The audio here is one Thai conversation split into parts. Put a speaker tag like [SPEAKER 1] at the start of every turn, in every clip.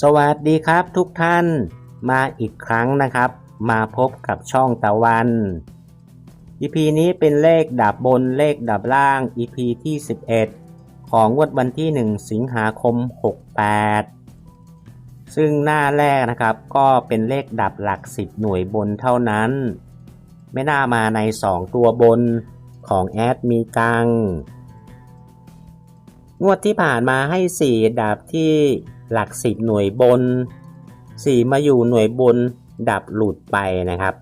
[SPEAKER 1] สวัสดีครับทุกท่านมาอีกครั้งนะครับ มาพบกับช่องตะวัน EP นี้เป็นเลขดับบนเลขดับล่าง EP ที่ 11 ของงวดวันที่ 1 สิงหาคม 68 ซึ่งหน้าแรกนะครับก็เป็นเลขดับหลัก 10 หน่วยบนเท่านั้น ไม่น่ามาใน 2 ตัวบนของแอดมีตัง งวดที่ผ่านมาให้ 4 ดับที่ หลักสิบหน่วยบน 4 มาอยู่หน่วยบนดับหลุดไปนะครับ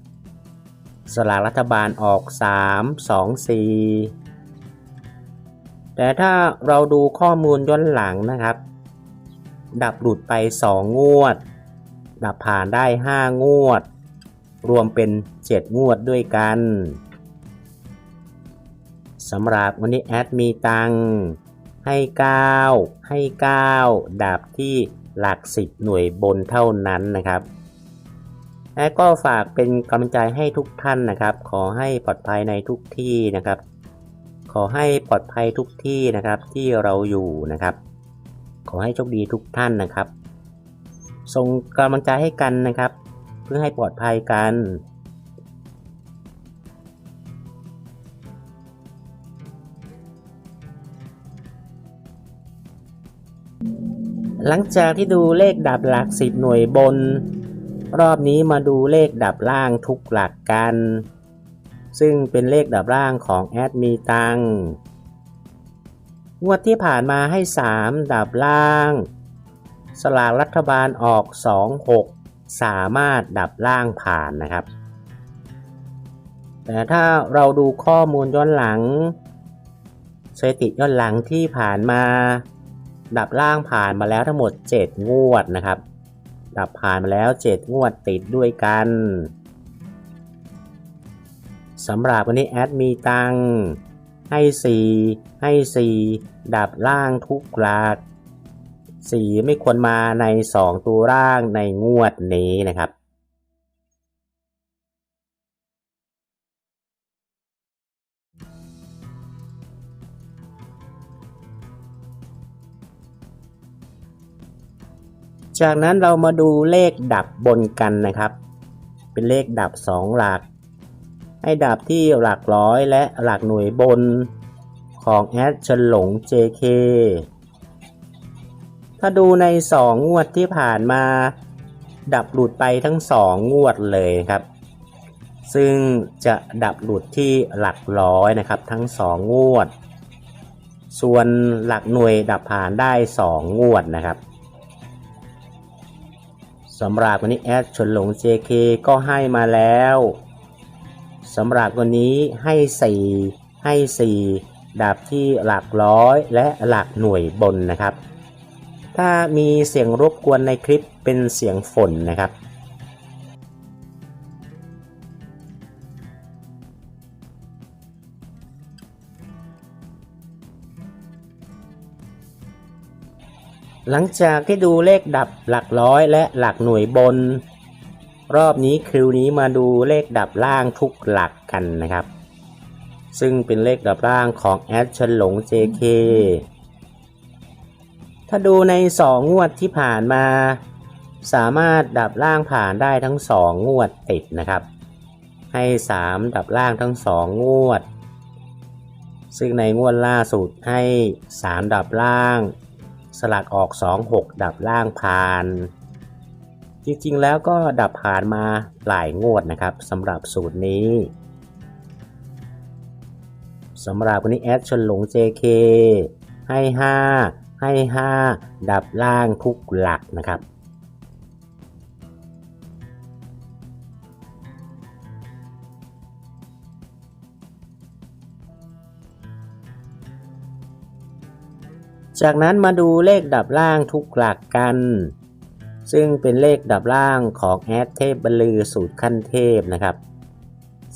[SPEAKER 1] สลากรัฐบาลออก 3 2 4 แต่ถ้าเราดูข้อมูลย้อนหลังนะครับ ดับหลุดไป 2 งวด ดับผ่านได้ 5 งวด รวมเป็น 7 งวดด้วยกันสำหรับวันนี้แอดมีตังค์ ให้ 9 ให้ 9ดาบที่หลัก 10 หน่วยบนเท่านั้นนะครับ และก็ฝากเป็นกำลังใจให้ทุกท่านนะครับ ขอให้ปลอดภัยในทุกที่นะครับ ขอให้ปลอดภัยทุกที่นะครับที่เราอยู่นะครับ ขอให้โชคดีทุกท่านนะครับส่งกำลังใจให้กันนะครับ เพื่อให้ปลอดภัยกัน หลังจากที่ดูเลขดับหลักสิบหน่วยบน รอบนี้มาดูเลขดับล่างทุกหลักกัน ซึ่งเป็นเลขดับล่างของแอดมีตังงวดที่ผ่านมาให้ 3 ดับล่าง สลากรัฐบาลออก 2 6 สามารถดับล่างผ่านนะครับ แต่ถ้าเราดูข้อมูลย้อนหลังสถิติย้อนหลังที่ผ่านมา ดับล่างผ่านมาแล้วทั้งหมด 7 งวดนะครับ ดับผ่านมาแล้ว 7 งวดติดด้วยกันสำหรับวันนี้แอดมีตังให้ 4 ให้ 4 ดับล่างทุกหลัก 4 ไม่ควรมาใน 2 ตัวร่างในงวดนี้นะครับ จากนั้นเรามาดูเลขดับบนกันนะครับ เป็นเลขดับ 2 หลัก ให้ดับที่หลักร้อยและหลักหน่วยบนของแอดฉลง JK ถ้าดูใน 2 งวดที่ผ่านมา ดับหลุดไปทั้ง 2 งวดเลยครับ ซึ่งจะดับหลุดที่หลักร้อยนะครับ ทั้ง 2 งวด ส่วนหลักหน่วยดับผ่านได้ 2 งวดนะครับ สำหรับวันนี้แอดชนหลง JK ก็ให้มาแล้วสำหรับวันนี้ให้ 4 ให้ 4 ดับที่หลักร้อยและหลักหน่วยบนนะครับ ถ้ามีเสียงรบกวนในคลิปเป็นเสียงฝนนะครับ หลังจากที่ดูเลขดับหลักร้อยและหลักหน่วยบน รอบนี้คิวนี้มาดูเลขดับล่างทุกหลักกันนะครับ ซึ่งเป็นเลขดับล่างของแอดเฉลง JK ถ้าดูใน 2 งวดที่ผ่านมา สามารถดับล่างผ่านได้ทั้ง 2 งวดติดนะครับ ให้ 3 ดับล่างทั้ง 2 งวด ซึ่งในงวดล่าสุดให้ 3 ดับล่าง สลักออก 2 6 ดับล่างผ่าน จริงๆแล้วก็ดับผ่านมาหลายงวดนะครับสำหรับสูตรนี้สำหรับวันนี้แอดชนหลง JK ให้ 5 ให้ 5 ดับล่างทุกหลักนะครับ จากนั้นมาดูเลขดับล่างทุกหลักกัน ซึ่งเป็นเลขดับล่างของแอดเทพบรลือสูตรขั้นเทพนะครับ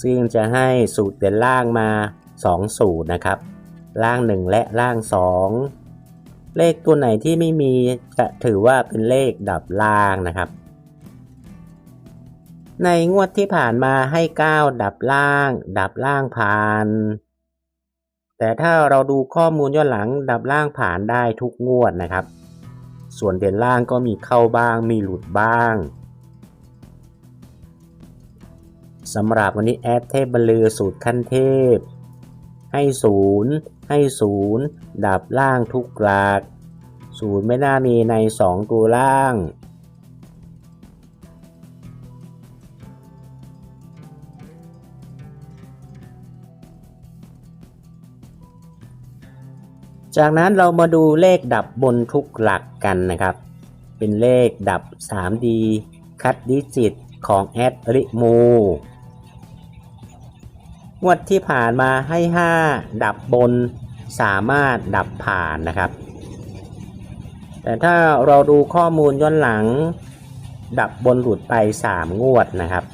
[SPEAKER 1] ซึ่งจะให้สูตรเด่นล่างมา 2 สูตรนะครับ ล่าง 1 และล่าง 2 เลขตัวไหนที่ไม่มีจะถือว่าเป็นเลขดับล่างนะครับ ในงวดที่ผ่านมาให้ 9 ดับล่าง ดับล่างผ่าน แต่ถ้าเราดูข้อมูลย้อนหลังดับล่างผ่านได้ทุกงวดนะครับ ส่วนเด่นล่างก็มีเข้าบ้างมีหลุดบ้างสำหรับวันนี้แอดเทพบรรลือสูตรขั้นเทพ ให้ศูนย์ให้ศูนย์ดับล่างทุกกลากศูนย์ไม่น่ามีใน 2 ตัวล่าง จากนั้นเรามาดูเลขดับบนทุกหลักกันนะครับ เป็นเลขดับ 3D คัดดิจิตของแอดริมูงวดที่ผ่านมาให้ 5 ดับบนสามารถดับผ่านนะครับ แต่ถ้าเราดูข้อมูลย้อนหลัง ดับบนหลุดไป 3 งวดนะครับ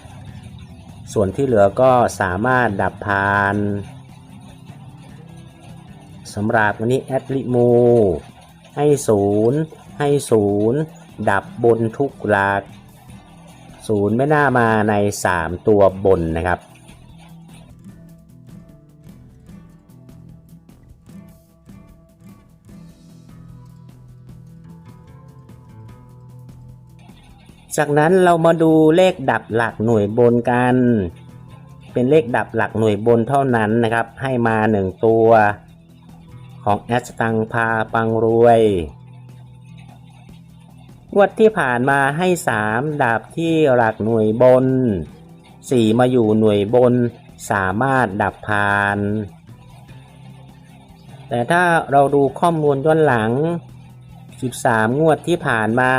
[SPEAKER 1] ส่วนที่เหลือก็สามารถดับผ่าน สำหรับวันนี้แอดลิมูให้ศูนย์ให้ศูนย์ดับบนทุกหลักศูนย์ไม่น่ามาใน 3 ตัวบนนะครับจากนั้นเรามาดูเลขดับหลักหน่วยบนกัน เป็นเลขดับหลักหน่วยบนเท่านั้นนะครับ ให้มา 1 ตัว ของแอสตังพาปังรวย งวดที่ผ่านมาให้ 3 ดาบที่หลักหน่วยบน 4 มาอยู่หน่วยบนสามารถดับผ่าน แต่ถ้าเราดูข้อมูลย้อนหลัง 13 งวดที่ผ่านมา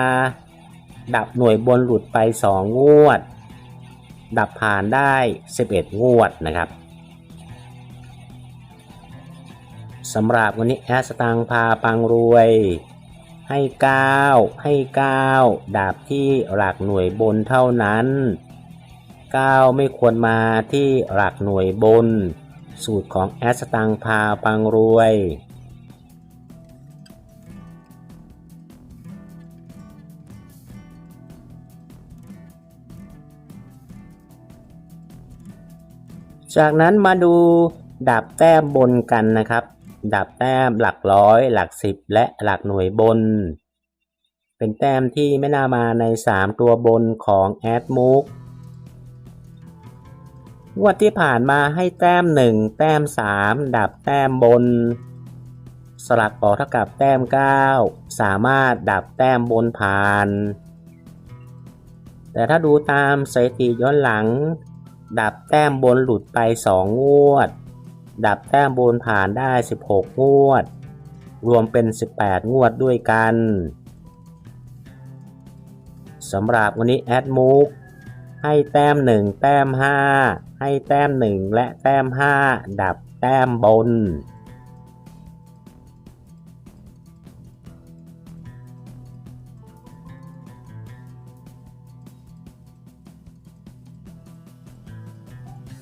[SPEAKER 1] ดับหน่วยบนหลุดไป 2 งวด ดับผ่านได้ 11 งวดนะครับ สำหรับวันนี้แอสตังพาปังรวย ให้ 9 ให้ 9 ดาบที่หลักหน่วยบนเท่านั้น 9 ไม่ควรมาที่หลักหน่วยบน สูตรของแอสตังพาปังรวยจากนั้นมาดูดาบแต้มบนกันนะครับ ดับแต้มหลักร้อย หลักสิบและหลักหน่วยบน เป็นแต้มที่ไม่น่ามาใน 3 ตัวบนของแอดมุกงวดที่ผ่านมาให้แต้ม 1 แต้ม 3 ดับแต้มบน สลักออกเท่ากับแต้ม 9 สามารถดับแต้มบนผ่าน แต่ถ้าดูตามสถิติย้อนหลัง ดับแต้มบนหลุดไป 2 งวด ดับแต้มบนผ่านได้ 16 งวด รวมเป็น 18 งวดด้วยกันสำหรับวันนี้แอดมูกให้แต้ม 1 แต้ม 5 ให้แต้ม 1 และแต้ม 5 ดับแต้มบน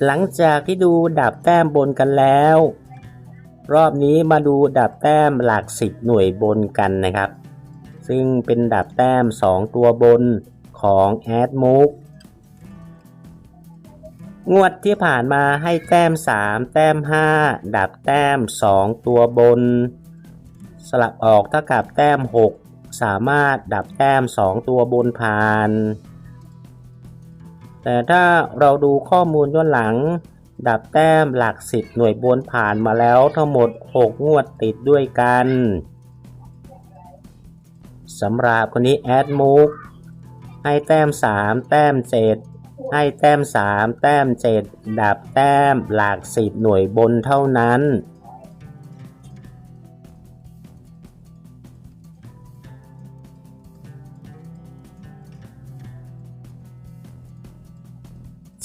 [SPEAKER 1] หลังจากที่ดูดับแต้มบนกันแล้ว รอบนี้มาดูดับแต้มหลักสิบหน่วยบนกันนะครับ ซึ่งเป็นดับแต้ม 2 ตัวบนของแอดมุกงวดที่ผ่านมาให้แต้ม 3 แต้ม 5 ดับแต้ม 2 ตัวบน สลับออกเท่ากับแต้ม 6 สามารถดับแต้ม 2 ตัวบนผ่าน แต่ถ้าเราดูข้อมูลย้อนหลัง ดับแต้มหลักสิบหน่วยบนผ่านมาแล้วทั้งหมด 6 งวดติดด้วยกันสำหรับคนนี้แอดมุกให้แต้ม 3 แต้ม 7 ให้แต้ม 3 แต้ม 7 ดับแต้มหลักสิบหน่วยบนเท่านั้น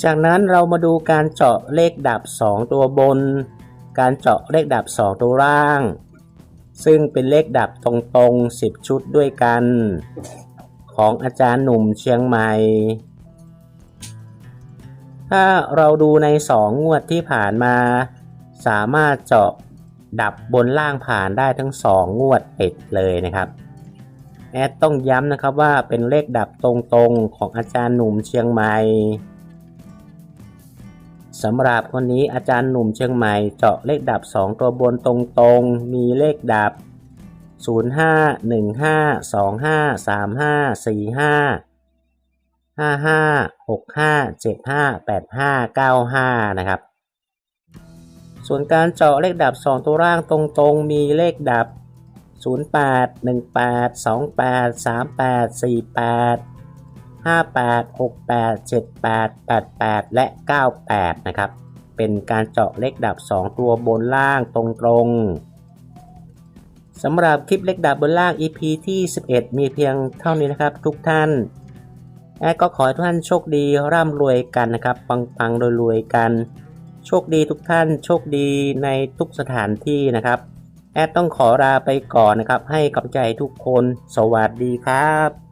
[SPEAKER 1] จากนั้นเรามาดูการเจาะเลขดับ 2 ตัวบน การเจาะเลขดับ 2 ตัวล่าง ซึ่งเป็นเลขดับตรงๆ 10 ชุดด้วยกัน ของอาจารย์หนุ่มเชียงใหม่ ถ้าเราดูใน 2 งวดที่ผ่านมา สามารถเจาะดับบนล่างผ่านได้ทั้ง 2 งวดติดเลยนะครับ แอดต้องย้ำนะครับว่าเป็นเลขดับตรงๆของอาจารย์หนุ่มเชียงใหม่ สำหรับคนนี้อาจารย์หนุ่มเชียงใหม่เจาะเลขดับ 2 ตัวบนตรงๆ มีเลขดับ 0515253545556575859นะครับ ส่วนการเจาะเลขดับ 2 ตัวร่างตรงๆ มีเลขดับ 08 18 28 38 48 58 68 78 88 และ 98 นะครับ เป็นการเจาะเลขดับ 2 ตัวบนล่างตรงๆสำหรับคลิปเลขดับบนล่าง EP ที่ 11 มีเพียงเท่านี้นะครับ ทุกท่าน แอดก็ขอให้ทุกท่านโชคดีร่ำรวยกันนะครับ ปังๆรวยๆกัน โชคดีทุกท่าน โชคดีในทุกสถานที่นะครับ แอดต้องขอลาไปก่อนนะครับ ให้กำลังใจทุกคน สวัสดีครับ